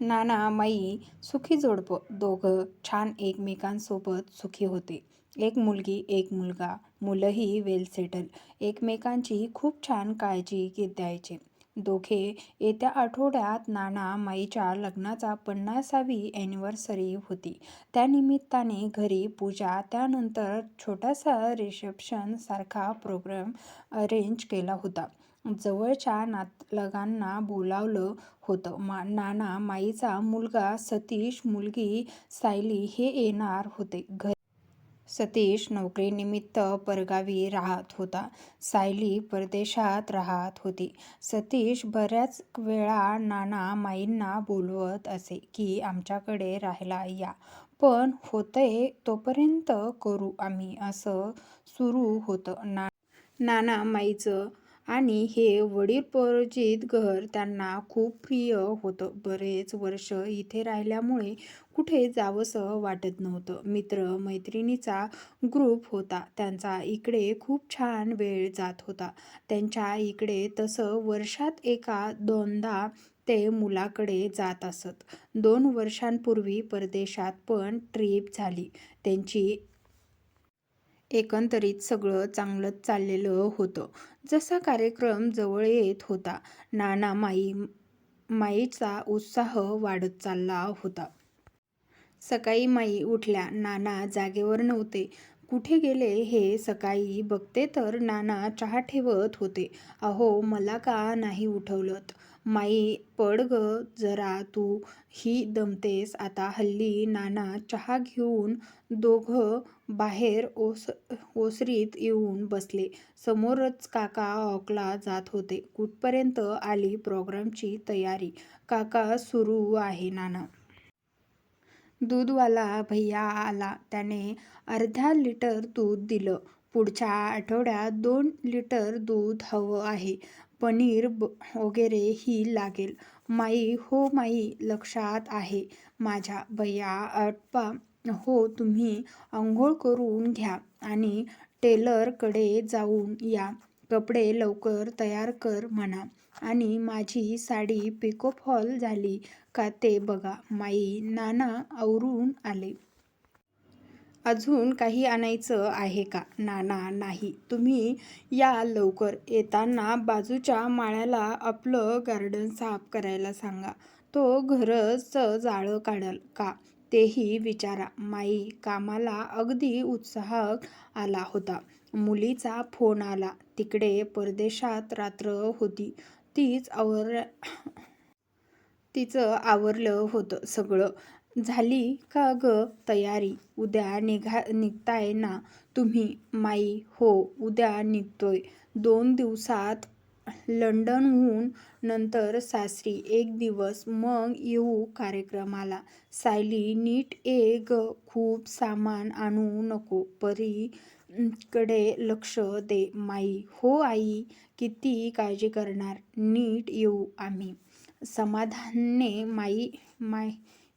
नाना माई सुखी जोडपं दोघं छान एकमेकांसोबत सुखी होते. एक मुलगी एक मुलगा. मुलंही वेल सेटल. एकमेकांची खूप छान काळजी द्यायचे दोघे. येत्या आठवड्यात नाना माईच्या लग्नाचा पन्नासावी ॲनिव्हर्सरी होती. त्यानिमित्ताने घरी पूजा त्यानंतर छोटासा रिसेप्शन सारखा प्रोग्राम अरेंज केला होता. जवळच्या नातलगांना बोलावलं होतं. नाना माईचा मुलगा सतीश, मुलगी सायली हे येणार होते घरी. सतीश नोकरीनिमित्त परगावी राहात होता. सायली परदेशात राहात होती. सतीश बऱ्याच वेळा नाना माईंना बोलवत असे की आमच्याकडे राहायला या. पण होतंय तोपर्यंत करू आम्ही असं सुरू होतं. नाना माईचं आणि हे वडीलप्रोजित घर त्यांना खूप प्रिय होतं. बरेच वर्ष इथे राहिल्यामुळे कुठे जावंसं वाटत नव्हतं. मित्र मैत्रिणीचा ग्रुप होता त्यांचा. इकडे खूप छान वेळ जात होता त्यांच्या इकडे. तसं वर्षात एका दोनदा ते मुलाकडे जात असत. दोन वर्षांपूर्वी परदेशात पण ट्रिप झाली त्यांची. एकंदरीत सगळं चांगलंच चाललेलं होतं. जसा कार्यक्रम जवळ येत होता नाना माई माईचा उत्साह वाढत चालला होता. सकाळी माई उठल्या. नाना जागेवर नव्हते. कुठे गेले हे? सकाळी बघते तर नाना चहा ठेवत होते. अहो मला का नाही उठवलत माई पड ग जरा तू ही दमतेस आता हल्ली नाना चहा घेऊन दोघं बाहेर ओसरीत येऊन बसले. समोरच काका ऑकला जात होते. कुठपर्यंत आली प्रोग्रामची तयारी? काका सुरू आहे नाना. दूधवाला भैया आला. त्याने अर्ध्या लिटर दूध दिलं. पुढच्या आठवड्यात दोन लिटर दूध हवं आहे. पनीर ब वगैरेही लागेल. माई हो माई लक्षात आहे माझ्या. भैय्या आटपा. हो तुम्ही आंघोळ करून घ्या आणि टेलरकडे जाऊन या. कपडे लवकर तयार कर म्हणा आणि माझी साडी पिकोफॉल झाली का ते बघा. माई नाना आवरून आले. अजून काही आणायचं आहे का? नाना नाही. तुम्ही या लवकर. येताना बाजूच्या माळ्याला आपलं गार्डन साफ करायला सांगा. तो घरचं जाळं काढल का तेही विचारा. माई कामाला अगदी उत्साह आला होता. मुलीचा फोन आला. तिकडे परदेशात रात्र होती. तीच आवर तिचं आवरलं होतं सगळं. झाली का गं तयारी? उद्या निघा निघताय ना तुम्ही? माई हो उद्या निघतोय. दोन दिवसात लंडनहून नंतर सासरी एक दिवस मग येऊ कार्यक्रमाला. सायली नीट एक गं खूप सामान आणू नको. परी कडे लक्ष दे. माई हो आई किती काळजी करणार. नीट येऊ आम्ही. समाधाने माई माई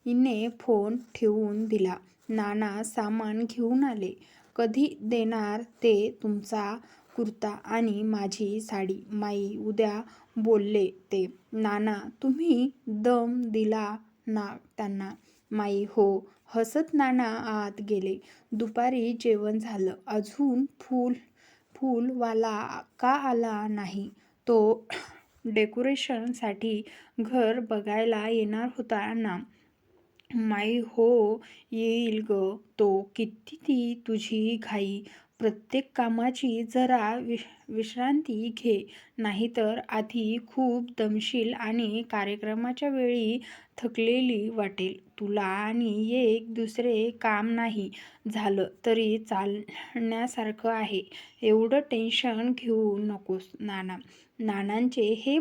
हिने फोन ठेवून दिला. नाना सामान घेऊन आले. कधी देणार ते तुमचा कुर्ता आणि माझी साडी? माई उद्या बोलले ते. नाना तुम्ही दम दिला ना त्यांना? माई हो. हसत नाना आत गेले. दुपारी जेवण झालं. अजून फूल फूलवाला का आला नाही? तो डेकोरेशनसाठी घर बघायला येणार होता ना? माई हो येईल गं तो. किती तुझी घाई. प्रत्येक कामाची जरा विश विश्रांती घे नाहीतर आधी खूप दमशील आणि कार्यक्रमाच्या वेळी थकलेली वाटेल तुला आणि एक दुसरे काम नाही झालं तरी चालण्यासारखं आहे. एवढं टेन्शन घेऊ नकोस नाना. नानांचे हे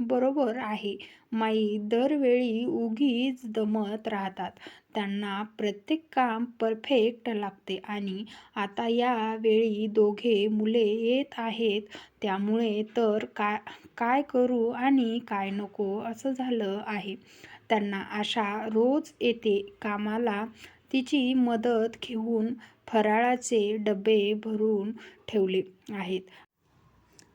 बरोबर आहे. माई दरवेळी उगीच दमत राहतात. त्यांना प्रत्येक काम परफेक्ट लागते आणि आता या वेळी दोघे मुले येत आहेत त्यामुळे तर काय काय करू आणि काय नको असं झालं आहे त्यांना. आशा रोज येते कामाला. तिची मदत घेऊन फराळाचे डबे भरून ठेवले आहेत.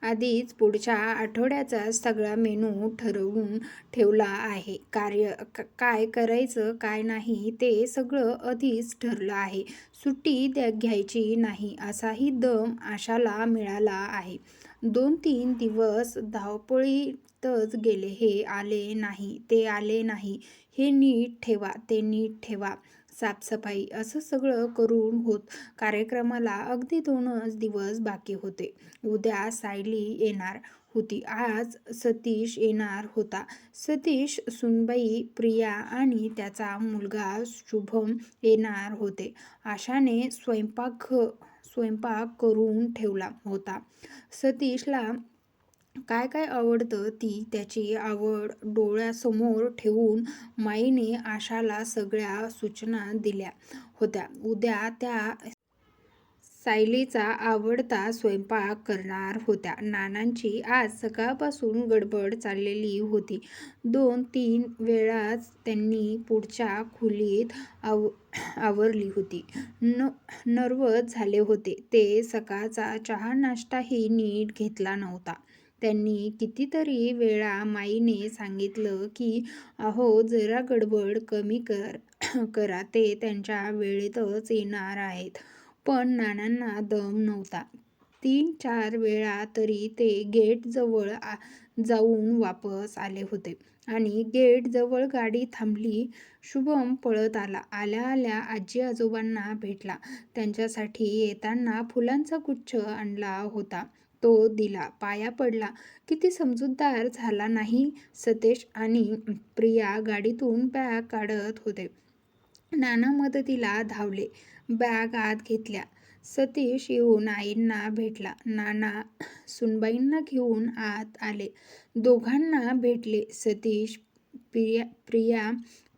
आधीच पुढच्या आठवड्याचा सगळा मेनू ठरवून ठेवला आहे. कार्य क- काय करायचं काय नाही ते सगळं आधीच ठरलं आहे. सुट्टी द्या घ्यायची नाही असाही दम आशाला मिळाला आहे. दोन तीन दिवस धावपळीतच गेले हे आले नाही ते आले नाही हे नीट ठेवा ते नीट ठेवा. साफसफाई असं सगळं करून होत. कार्यक्रमाला अगदी दोनच दिवस बाकी होते. उद्या सायली येणार होती. आज सतीश येणार होता. सतीश सुनबाई प्रिया आणि त्याचा मुलगा शुभम येणार होते. आशाने स्वयंपाक स्वयंपाक करून ठेवला होता. सतीशला काय काय आवडतं ती त्याची आवड डोळ्यासमोर ठेवून माईने आशाला सगळ्या सूचना दिल्या होत्या. उद्या त्या सायलीचा आवडता स्वयंपाक करणार होत्या. नानांची आज सकाळपासून गडबड चाललेली होती. दोन तीन वेळाच त्यांनी पुढच्या खोलीत आव आवरली होती. न नर्वस झाले होते. ते सकाळचा चहा नाश्ताही नीट घेतला नव्हता. त्यांनी कितीतरी वेळा माईने सांगितलं की अहो जरा गडबड कमी कर करा ते त्यांच्या वेळेतच येणार आहेत. पण नानांना दम नव्हता. तीन चार वेळा तरी ते गेटजवळ आ जाऊन वापस आले होते आणि गेटजवळ गाडी थांबली. शुभम पळत आला. आल्या आल्या आजी आजोबांना भेटला. त्यांच्यासाठी येताना फुलांचा गुच्छ आणला होता. तो दिला. पाया पडला. किती समजूतदार झाला नाही सतेश आणि प्रिया गाडीतून बॅग काढत होते. नाना मदतीला धावले. बॅग आत घेतल्या. सतीश येऊन आईंना भेटला. नाना सुनबाईंना घेऊन आत आले. दोघांना भेटले. सतीश प्रिया प्रिया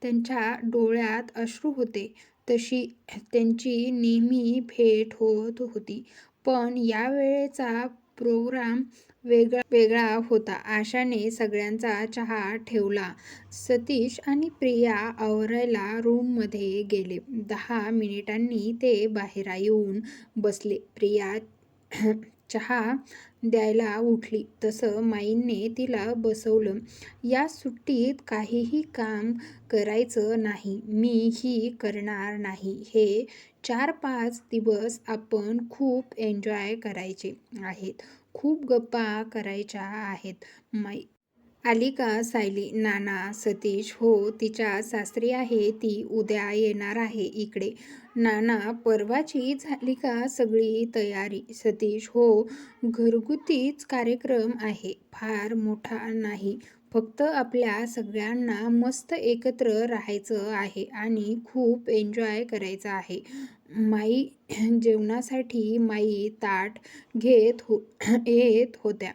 त्यांच्या डोळ्यात अश्रू होते. तशी त्यांची नेहमी भेट होत होती. पण यावेळेचा प्रोग्राम वेगळा वेगळा होता. आशाने सगळ्यांचा चहा ठेवला. सतीश आणि प्रिया आवरायला रूममध्ये गेले. दहा मिनिटांनी ते बाहेर येऊन बसले. प्रिया चहा द्यायला उठली. तसं माईंने तिला बसवलं. या सुट्टीत काहीही काम करायचं नाही. मी ही करणार नाही. हे चार पाच दिवस आपण खूप एन्जॉय करायचे आहेत. खूप गप्पा करायच्या आहेत. मै आली का सायली नाना सतीश हो तिच्या सासरी आहे ती उद्या येणार आहे इकडे. नाना परवाची झाली का सगळी तयारी. सतीश हो घरगुतीच कार्यक्रम आहे. फार मोठा नाही. फक्त आपल्या सगळ्यांना मस्त एकत्र राहायचं आहे आणि खूप एन्जॉय करायचं आहे. माई जेवणासाठी माई ताट घेत हो येत होत्या.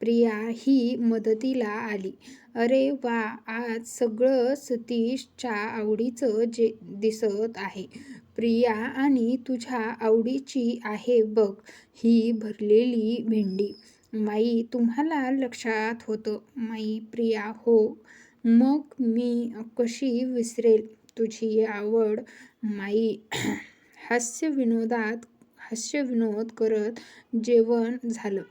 प्रिया ही मदतीला आली. अरे वा आज सगळं सतीशच्या आवडीचं जे दिसत आहे. प्रिया आणि तुझ्या आवडीची आहे बघ ही भरलेली भेंडी. माई तुम्हाला लक्षात होतं. माई प्रिया हो. मग मी कशी विसरेल तुझी आवड? माई हास्यविनोदात हास्यविनोद करत जेवण झालं.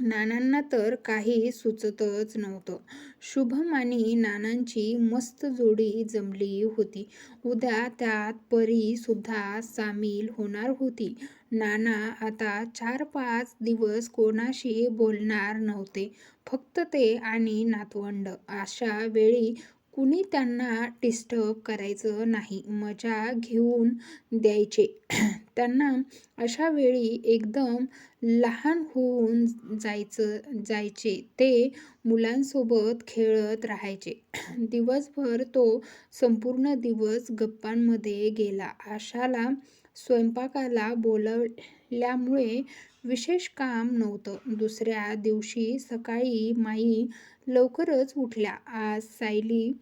नानांना तर काही सुचतच नव्हतं. शुभम आणि नानांची मस्त जोडी जमली होती. उद्या त्यात परी सुद्धा सामील होणार होती. नाना आता चार पाच दिवस कोणाशी बोलणार नव्हते. फक्त ते आणि नातवंड. अशा वेळी कुणी त्यांना डिस्टर्ब करायचं नाही. मजा घेऊन द्यायचे. त्यांना अशा वेळी एकदम लहान होऊन जायचं जायचे. ते मुलांसोबत खेळत राहायचे. दिवसभर तो संपूर्ण दिवस गप्पांमध्ये गेला. आशाला स्वयंपाकाला बोलवल्यामुळे विशेष काम नव्हतं. दुसऱ्या दिवशी सकाळी माई लवकरच उठल्या. आज सायली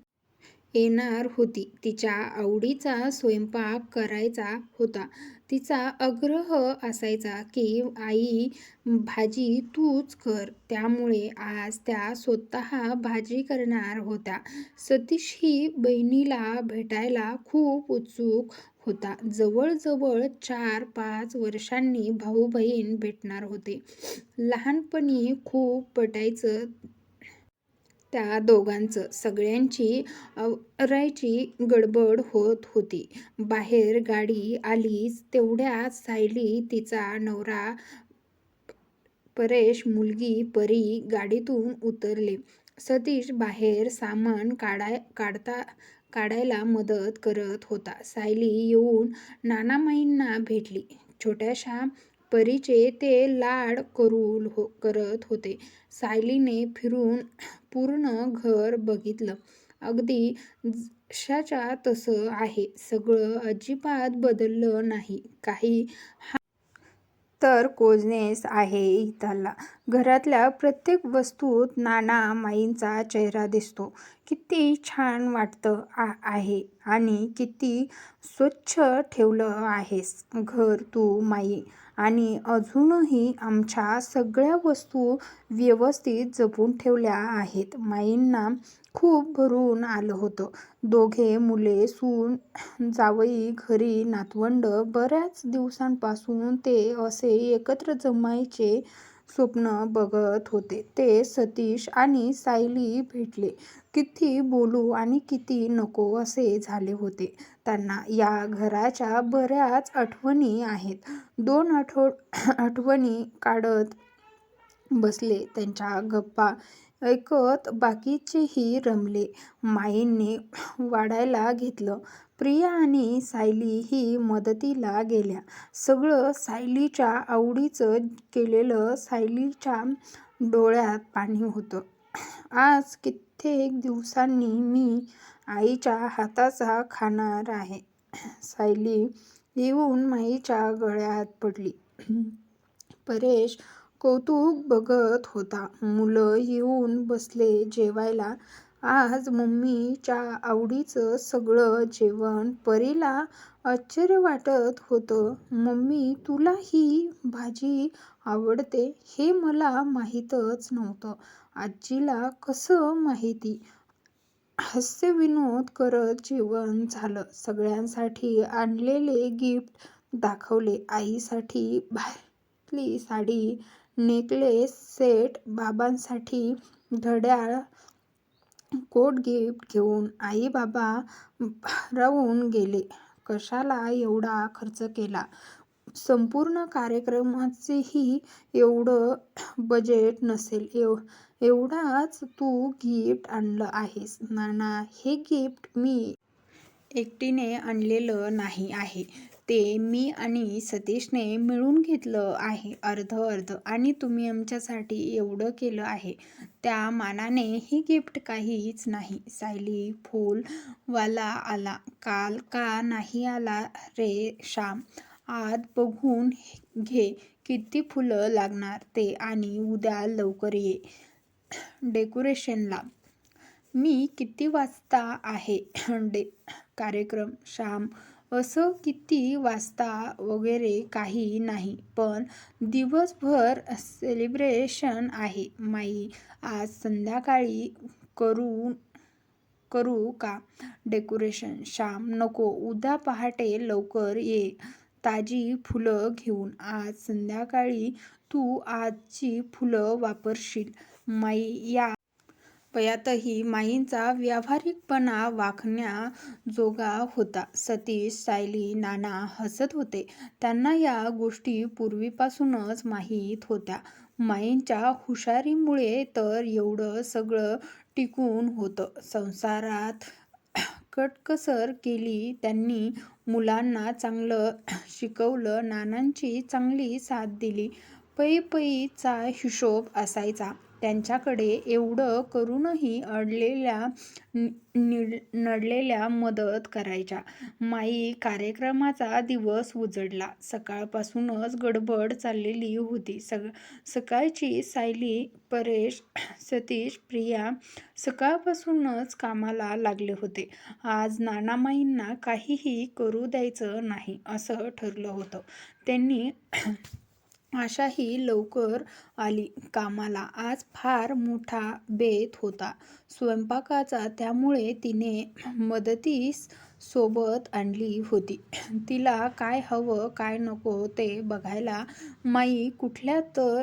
येणार होती. तिच्या आवडीचा स्वयंपाक करायचा होता. तिचा आग्रह असायचा की आई भाजी तूच कर. त्यामुळे आज त्या स्वतः भाजी करणार होत्या. सतीश ही बहिणीला भेटायला खूप उत्सुक होता. जवळजवळ चार पाच वर्षांनी भाऊ बहीण भेटणार होते. लहानपणी खूप पटायचं त्या दोघांचं. सगळ्यांची आवरायची गडबड होत होती. बाहेर गाडी आलीच तेवढ्या सायली, तिचा नवरा परेश, मुलगी परी गाडीतून उतरले. सतीश बाहेर सामान काढाय काढता काढायला मदत करत होता. सायली येऊन नानामाईंना भेटली. छोट्याशा परीचे ते लाड करत होते. सायलीने फिरून पूर्ण घर बघितलं. अगदी जशाच्या तसं आहे सगळं. अजिबात बदललं नाही काही. हा तर कोजनेस आहे इथला. घरातल्या प्रत्येक वस्तूत नाना-माईंचा चेहरा दिसतो. किती छान वाटतं आहे आणि किती स्वच्छ ठेवलं आहेस घर तू माई. आणि अजूनही आमच्या सगळ्या वस्तू व्यवस्थित जपून ठेवल्या आहेत. माईंना खूप भरून आलं होतं. दोघे मुले, सून, जावई, घरी नातवंडं. बऱ्याच दिवसांपासून ते असे एकत्र जमायचे स्वप्न बघत होते ते सतीश आणि सायली भेटले. किती बोलू आणि किती नको असे झाले होते त्यांना. या घराच्या बऱ्याच आठवणी आहेत. दोन आठव आठवणी काढत बसले. त्यांच्या गप्पा ऐकत बाकीचेही रमले. माईंनी वाढायला घेतलं. प्रिया आणि सायली ही मदतीला गेल्या. सगळं सायलीच्या आवडीचं केलेलं. सायलीच्या डोळ्यात पाणी होतं. आज कित्येक दिवसांनी मी आईच्या हाताचा खाणार आहे. सायली येऊन माईच्या गळ्यात पडली. परेश कौतुक बघत होता. मुलं येऊन बसले जेवायला. आज मम्मीच्या आवडीचं सगळं जेवण. परीला आश्चर्य वाटत होतं. मम्मी तुला ही भाजी आवडते हे मला माहीतच नव्हतं. आजीला कसं माहिती? हास्यविनोद करत जेवण झालं. सगळ्यांसाठी आणलेले गिफ्ट दाखवले. आईसाठी भारीतली साडी, नेकलेस सेट, बाबांसाठी घड्याळ, कोट गिफ्ट घेऊन आई-बाबा भारावून गेले. कशाला एवढा खर्च केला? संपूर्ण कार्यक्रमाचेही एवढं बजेट नसेल. एव एवढाच तू गिफ्ट आणलं आहेस. नाना हे गिफ्ट मी एकटीने आणलेलं नाही आहे. ते मी आणि सतीशने मिळून घेतलं आहे अर्ध-अर्ध. आणि तुम्ही आमच्यासाठी एवढं केलं आहे त्या मानाने हे गिफ्ट काहीच नाही. सायली फूलवाला आला काल का नाही आला रे श्याम? आत बघून घे किती फुलं लागणार ते आणि उद्या लवकर ये डेकोरेशनला. मी किती वाजता आहे डे कार्यक्रम? श्याम असं किती वाजता वगैरे काही नाही. पण दिवसभर सेलिब्रेशन आहे. माई आज संध्याकाळी करू करू का डेकोरेशन? श्याम नको उद्या पहाटे लवकर ये ताजी फुलं घेऊन. आज संध्याकाळी तू आजची फुलं वापरशील. माई या वयातही माईंचा व्यावहारिकपणा वाखण्याजोगा होता. सतीश, सायली, नाना हसत होते. त्यांना या गोष्टी पूर्वीपासूनच माहीत होत्या. माईंच्या हुशारीमुळे तर एवढं सगळं टिकून होतं. संसारात कटकसर केली त्यांनी. मुलांना चांगलं शिकवलं. नानांची चांगली साथ दिली. पै पैचा हिशोब असायचा त्यांच्याकडे. एवढं करूनही अडलेल्या-नडलेल्या मदत करायच्या माई. कार्यक्रमाचा दिवस उजडला सकाळपासूनच गडबड चाललेली होती सग सकाळची. सायली, परेश, सतीश, प्रिया सकाळपासूनच कामाला लागले होते. आज नानामाईंना काहीही करू द्यायचं नाही असं ठरलं होतं त्यांनी. आशाही लवकर आली कामाला. आज फार मोठा बेत होता स्वयंपाकाचा त्यामुळे तिने मदतीस सोबत आणली होती. तिला काय हवं काय नको ते बघायला माई कुठल्या तर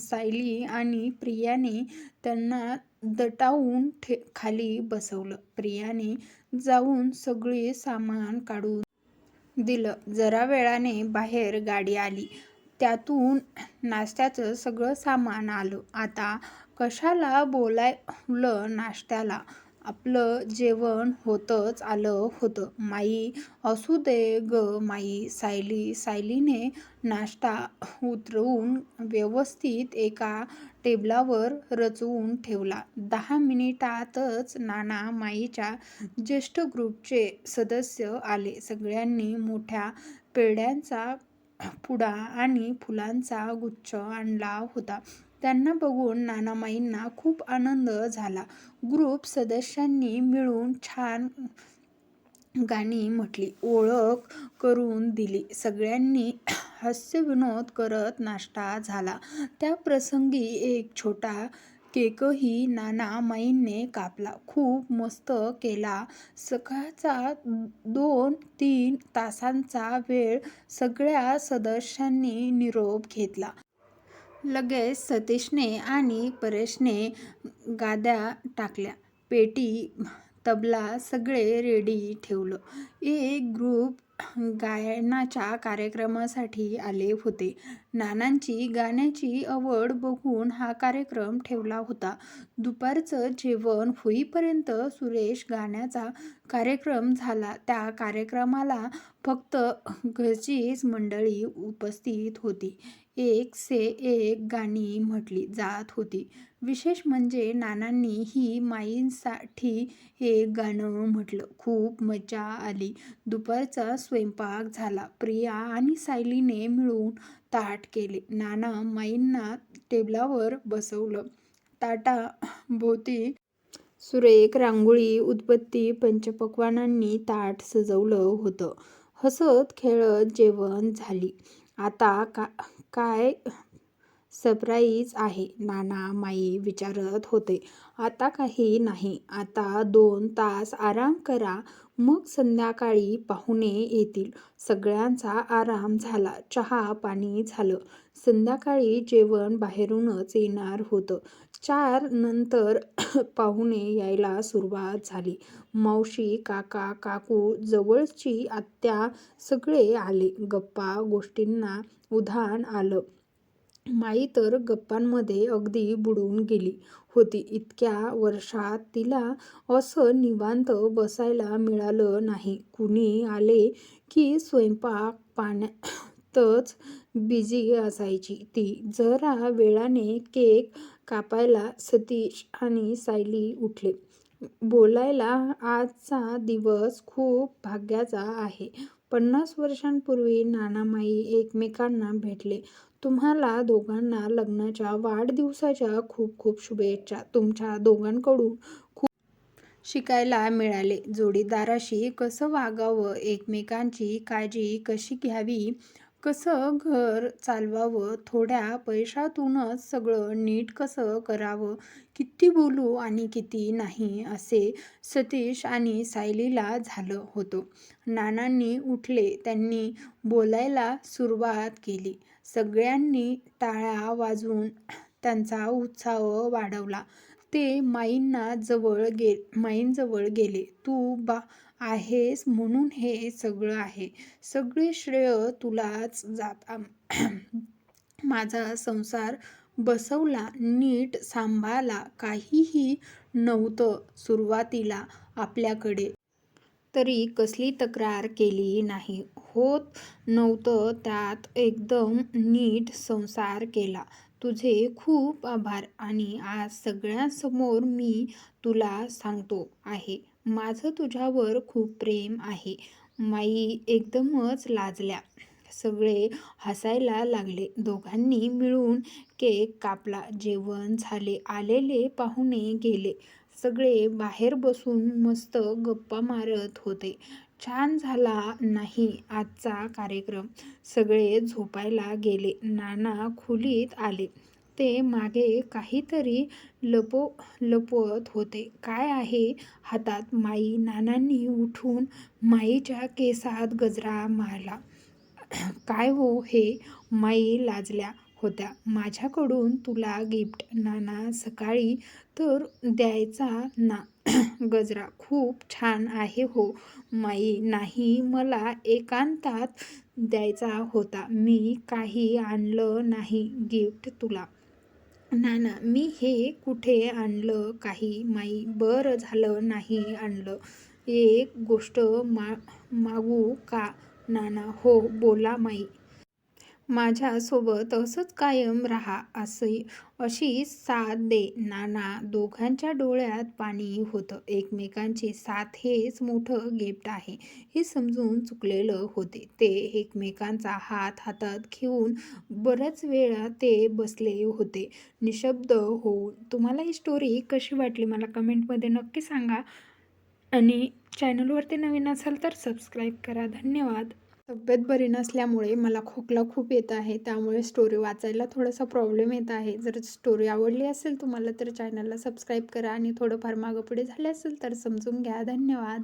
सायली आणि प्रियाने त्यांना दटावून ठे खाली बसवलं. प्रियाने जाऊन सगळे सामान काढून दिलं. जरा वेळाने बाहेर गाडी आली. त्यातून नाश्त्याचं सगळं सामान आलं. आता कशाला बोलावलं नाश्त्याला? आपलं जेवण होतच आलं होतं. माई असू दे ग माई सायली सायलीने नाश्ता उतरवून व्यवस्थित एका टेबलावर रचवून ठेवला. दहा मिनिटातच नाना माईच्या ज्येष्ठ ग्रुपचे सदस्य आले. सगळ्यांनी मोठ्या पेढ्यांचा पुडा आणि फुलांचा गुच्छ आणला होता. त्यांना बघून नानामाईंना खूप आनंद झाला. ग्रुप सदस्यांनी मिळून छान गाणी म्हटली. ओळख करून दिली. सगळ्यांनी हास्यविनोद करत नाश्ता झाला. त्या प्रसंगी एक छोटा केकही नाना माईंने कापला. खूप मस्त केला. सकाळचा दोन तीन तासांचा वेळ सगळ्या सदस्यांनी निरोप घेतला. लगेच सतीशने आणि परेशने गाद्या टाकल्या. पेटी, तबला सगळे रेडी ठेवलं. एक ग्रुप गायनाच्या कार्यक्रमासाठी आले होते. नानांची गाण्याची आवड बघून हा कार्यक्रम ठेवला होता. दुपारचं जेवण होईपर्यंत सुरेश गाण्याचा कार्यक्रम झाला. त्या कार्यक्रमाला फक्त घरचीच मंडळी उपस्थित होती. एक से एक गाणी म्हटली जात होती. विशेष म्हणजे नानांनी ही माईंसाठी एक गाणं म्हटलं. खूप मजा आली. दुपारचा स्वयंपाक झाला. प्रिया आणि सायलीने मिळून ताट केले. नाना माईंना टेबलावर बसवलं. ताटाभोवती सुरेख रांगोळी, उत्पत्ती पंचपक्वानांनी ताट सजवलं होतं. हसत खेळत जेवण झाली. आता काय सरप्राईज आहे? नाना माई विचारत होते. आता काही नाही. आता दोन तास आराम करा. मग संध्याकाळी पाहुणे येतील. सगळ्यांचा आराम झाला. चहा पाणी झालं. संध्याकाळी जेवण बाहेरूनच येणार होतं. चार नंतर पाहुणे यायला सुरुवात झाली. मावशी, काका, काकू, जवळची आत्या सगळे आले. गप्पा गोष्टींना उधाण आलं. माई तर गप्पांमध्ये अगदी बुडून गेली होती. इतक्या वर्षात तिला असं निवांत बसायला मिळालं नाही. कुणी आले की स्वयंपाक पाण्यातच बिझी असायची ती. जरा वेळाने केक कापायला सतीश आणि सायली उठले. बोलायला आजचा दिवस खूप भाग्याचा आहे. पन्नास वर्षांपूर्वी नानामाई एकमेकांना भेटले. तुम्हाला दोघांना लग्नाच्या वाढदिवसाच्या खूप खूप शुभेच्छा. तुमच्या दोघांकडून खूप शिकायला मिळाले. जोडीदाराशी कसं वागावं, एकमेकांची काळजी कशी घ्यावी, कसं घर चालवावं, थोड्या पैशातूनच सगळं नीट कसं करावं, किती बोलू आणि किती नाही असे सतीश आणि सायलीला झालं होतं. नानांनी उठले. त्यांनी बोलायला सुरुवात केली. सगळ्यांनी टाळ्या वाजवून त्यांचा उत्साह वाढवला. ते माईंना जवळ गे माईंजवळ गेले. तू बा आहेस म्हणून हे सगळं आहे. सगळे श्रेय तुलाच जात माझा संसार बसवला, नीट सांभाळला. काहीही नव्हतं सुरुवातीला आपल्याकडे. तरी कसली तक्रार केली नाही. होत नव्हतं त्यात एकदम नीट संसार केला. तुझे खूप आभार. आणि आज सगळ्यांसमोर मी तुला सांगतो आहे. माझं तुझ्यावर खूप प्रेम आहे. माई एकदमच लाजल्या. सगळे हसायला लागले. दोघांनी मिळून केक कापला. जेवण झाले. आलेले पाहुणे गेले. सगळे बाहेर बसून मस्त गप्पा मारत होते छान झाला नाही आजचा कार्यक्रम सगळे झोपायला गेले नाना खोलीत आले ते मागे काहीतरी लपो लपवत होते. काय आहे हातात? माई नानांनी उठून माईच्या केसात गजरा मारला. काय हो हे? माई लाजल्या होत्या. माझ्याकडून तुला गिफ्ट नाना सकाळी तर द्यायचा ना? गजरा खूप छान आहे हो. माई नाही मला एकांतात द्यायचा होता. मी काही आणलं नाही. गिफ्ट तुला. ना ना मी हे कुठे आणलं? काही माई बरं झालं नाही आणलं. एक गोष्ट मा मागू का नाना? हो बोला माई. माझ्यासोबत असंच कायम राहा असे अशी साथ दे. नाना दोघांच्या डोळ्यात पाणी होतं. एकमेकांची साथ हेच मोठं गिफ्ट आहे. हे समजून चुकलेलं होते. ते एकमेकांचा हात हातात घेऊन बऱ्याच वेळा ते बसले होते. निशब्द होऊन तुम्हाला ही स्टोरी कशी वाटली? मला कमेंटमध्ये नक्की सांगा. आणि चॅनलवरती नवीन असाल तर सबस्क्राईब करा. धन्यवाद. तब्येत बरी नसल्यामुळे मला खोकला खूप येत आहे. त्यामुळे स्टोरी वाचायला थोडासा प्रॉब्लेम येत आहे. जर स्टोरी आवडली असेल तुम्हाला तर चॅनलला सबस्क्राईब करा आणि थोडंफार मागं पुढे झाले असेल तर समजून घ्या. धन्यवाद.